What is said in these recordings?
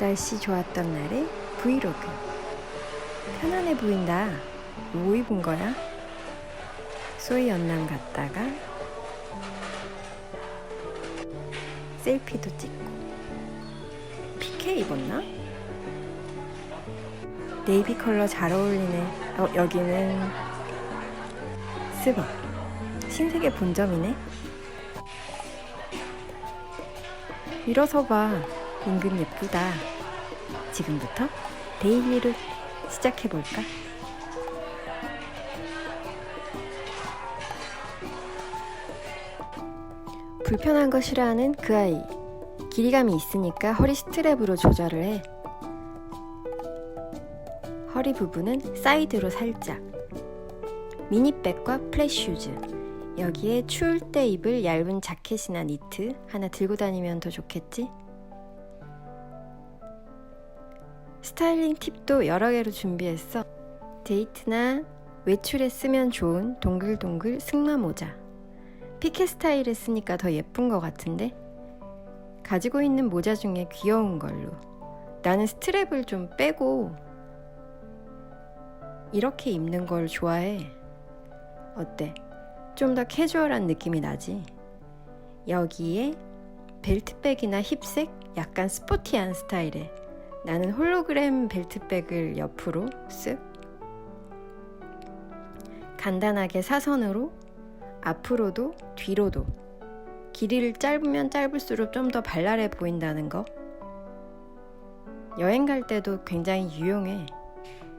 날씨 좋았던 날의 브이로그. 편안해 보인다. 뭐 입은 거야? 소희 연남 갔다가 셀피도 찍고 피케 입었나? 네이비 컬러 잘 어울리네. 어, 여기는 스벅. 신세계 본점이네. 일어서 봐. 은근 예쁘다. 지금부터 데일리를 시작해볼까? 불편한 거 싫어하는 그 아이. 길이감이 있으니까 허리 스트랩으로 조절을 해. 허리 부분은 사이드로 살짝. 미니백과 플랫슈즈. 여기에 추울 때 입을 얇은 자켓이나 니트 하나 들고 다니면 더 좋겠지? 스타일링 팁도 여러 개로 준비했어. 데이트나 외출에 쓰면 좋은 동글동글 승마 모자. 피케 스타일에 쓰니까 더 예쁜 것 같은데? 가지고 있는 모자 중에 귀여운 걸로. 나는 스트랩을 좀 빼고 이렇게 입는 걸 좋아해. 어때? 좀 더 캐주얼한 느낌이 나지? 여기에 벨트백이나 힙색 약간 스포티한 스타일에 나는 홀로그램 벨트백을 옆으로 쓱 간단하게 사선으로 앞으로도 뒤로도 길이를 짧으면 짧을수록 좀 더 발랄해 보인다는 거 여행 갈 때도 굉장히 유용해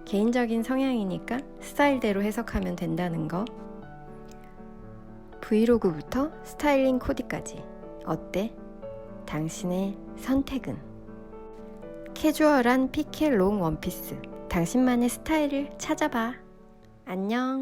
개인적인 성향이니까 스타일대로 해석하면 된다는 거 브이로그부터 스타일링 코디까지 어때? 당신의 선택은? 캐주얼한 피케 롱 원피스. 당신만의 스타일을 찾아봐. 안녕.